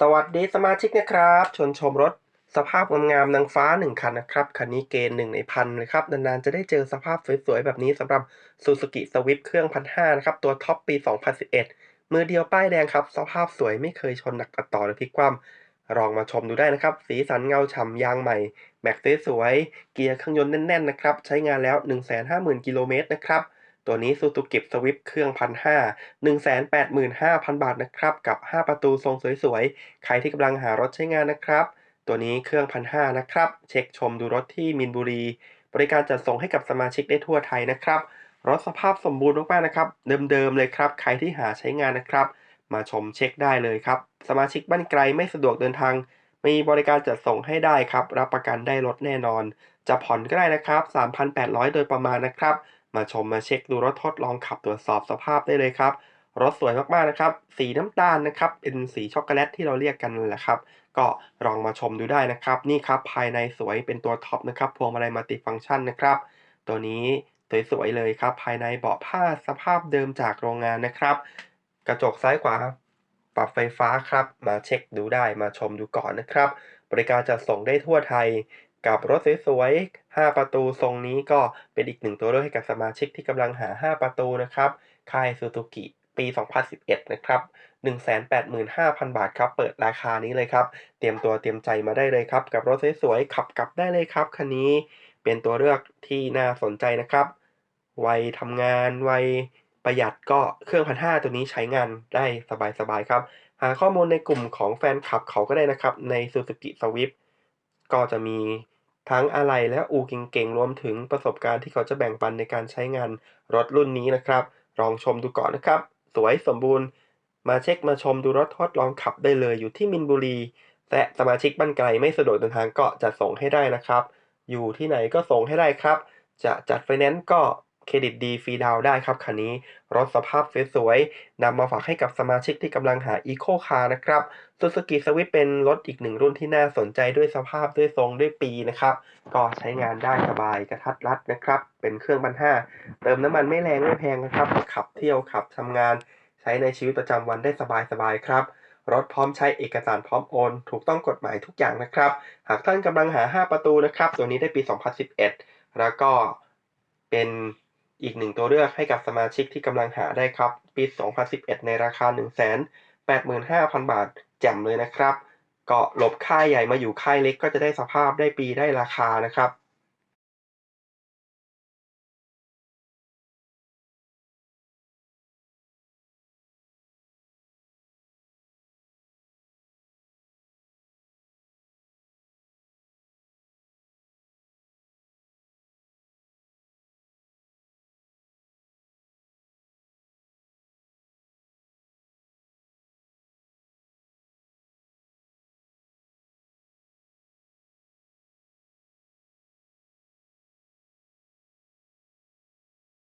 สวัสดีสมาชิกนะครับ ชวนชมรถสภาพงามๆนางฟ้า 1 คันนะครับ คันนี้เกณฑ์หนึ่งในพันเลยครับ นานๆ จะได้เจอสภาพสวยๆ แบบนี้สำหรับ Suzuki Swift เครื่อง1,500นะครับ ตัวท็อปปี 2011 มือเดียวป้ายแดงครับ สภาพสวยไม่เคยชนหนักตัดต่อหรือพลิกคว่ำลองมาชมดูได้นะครับ สีสันเงาฉ่ำยางใหม่ แม็กสวย เกียร์เครื่องยนต์แน่นๆนะครับ ใช้งานแล้ว 150,000 กิโลเมตรนะครับ ตัวนี้ Suzuki Swift เครื่อง1,500 185,000บาทนะครับ กับ 5 ประตูทรงสวยๆ ใครที่กำลังหารถใช้งานนะครับ ตัวนี้เครื่อง1,500นะครับ เช็คชมดูรถที่มินบุรี บริการจัดส่งให้กับสมาชิกได้ทั่วไทยนะครับ รถสภาพสมบูรณ์มากๆนะครับ เดิมๆเลยครับ ใครที่หาใช้งานนะครับ มาชมเช็คได้เลยครับ สมาชิกบ้านไกลไม่สะดวกเดินทางมีบริการจัดส่งให้ได้ครับ รับประกันได้รถแน่นอน จะผ่อนก็ได้นะครับ 3,800 โดยประมาณนะครับ มาชมมาเช็คดูรถทดลองขับตรวจสอบสภาพได้เลยครับ รถสวยมากๆนะครับ สีน้ำตาลนะครับ เป็นสีช็อกโกแลตที่เราเรียกกันแหละครับ ก็ลองมาชมดูได้นะครับ นี่ครับภายในสวยเป็นตัวท็อปนะครับ พวงมาลัยมัลติฟังก์ชันนะครับ ตัวนี้สวยๆเลยครับ ภายในเบาะผ้าสภาพเดิมจากโรงงานนะครับ กระจกซ้ายขวาปรับไฟฟ้าครับ มาเช็คดูได้มาชมดูก่อนนะครับ บริการจัดส่งได้ทั่วไทย กับรถสวยๆ5ประตูทรงนี้ก็เป็นอีกหนึ่งตัวเลือกให้กับสมาชิกที่กำลังหา 5 ประตูนะครับค่ายซูซูกิปี 2011 นะครับ 185,000 บาทครับ เปิดราคานี้เลยครับ เตรียมตัวเตรียมใจมาได้เลยครับ กับรถสวยๆ ขับกลับได้เลยครับ คันนี้เป็นตัวเลือกที่น่าสนใจนะครับ วัยทำงาน วัยประหยัดก็เครื่อง1,500ตัวนี้ใช้งานได้สบายๆ ครับ หาข้อมูลในกลุ่มของแฟนคลับเขาก็ได้นะครับ ใน Suzuki Swift ก็จะมี ทั้งอะไหล่และอูเก่งๆ รวมถึงประสบการณ์ที่เขาจะแบ่งปันในการใช้งานรถรุ่นนี้นะครับ ลองชมดูก่อนนะครับ สวยสมบูรณ์ มาเช็คมาชมดูรถทดลองขับได้เลยอยู่ที่มินบุรี และสมาชิกบ้านไกลไม่สะดวกเดินทางก็จะส่งให้ได้นะครับ อยู่ที่ไหนก็ส่งให้ได้ครับ จะจัดไฟแนนซ์ก็ เครดิตดีฟรีดาวได้ครับคันนี้รถสภาพสวยๆนำมาฝากให้กับสมาชิกที่กำลังหา Eco Car นะครับ Suzuki Swift เป็นรถอีกหนึ่งรุ่นที่น่าสนใจด้วยสภาพด้วยทรงด้วยปีนะครับ ก็ใช้งานได้สบายกระทัดรัดนะครับ เป็นเครื่องพันห้าเติมน้ำมันไม่แรงไม่แพงนะครับ ขับเที่ยวขับทำงาน ใช้ในชีวิตประจำวันได้สบายๆครับรถพร้อมใช้เอกสารพร้อมโอน ถูกต้องกฎหมายทุกอย่างนะครับ หากท่านกำลังหา 5 ประตูนะครับ ตัวนี้ได้ปี 2011 แล้วก็เป็น อีกหนึ่งตัวเลือกให้กับสมาชิกที่กำลังหาได้ครับ ปี 2011 ในราคา 185,000 บาท แจ่มเลยนะครับ ก็หลบค่ายใหญ่มาอยู่ค่ายเล็กก็จะได้สภาพได้ปีได้ราคานะครับ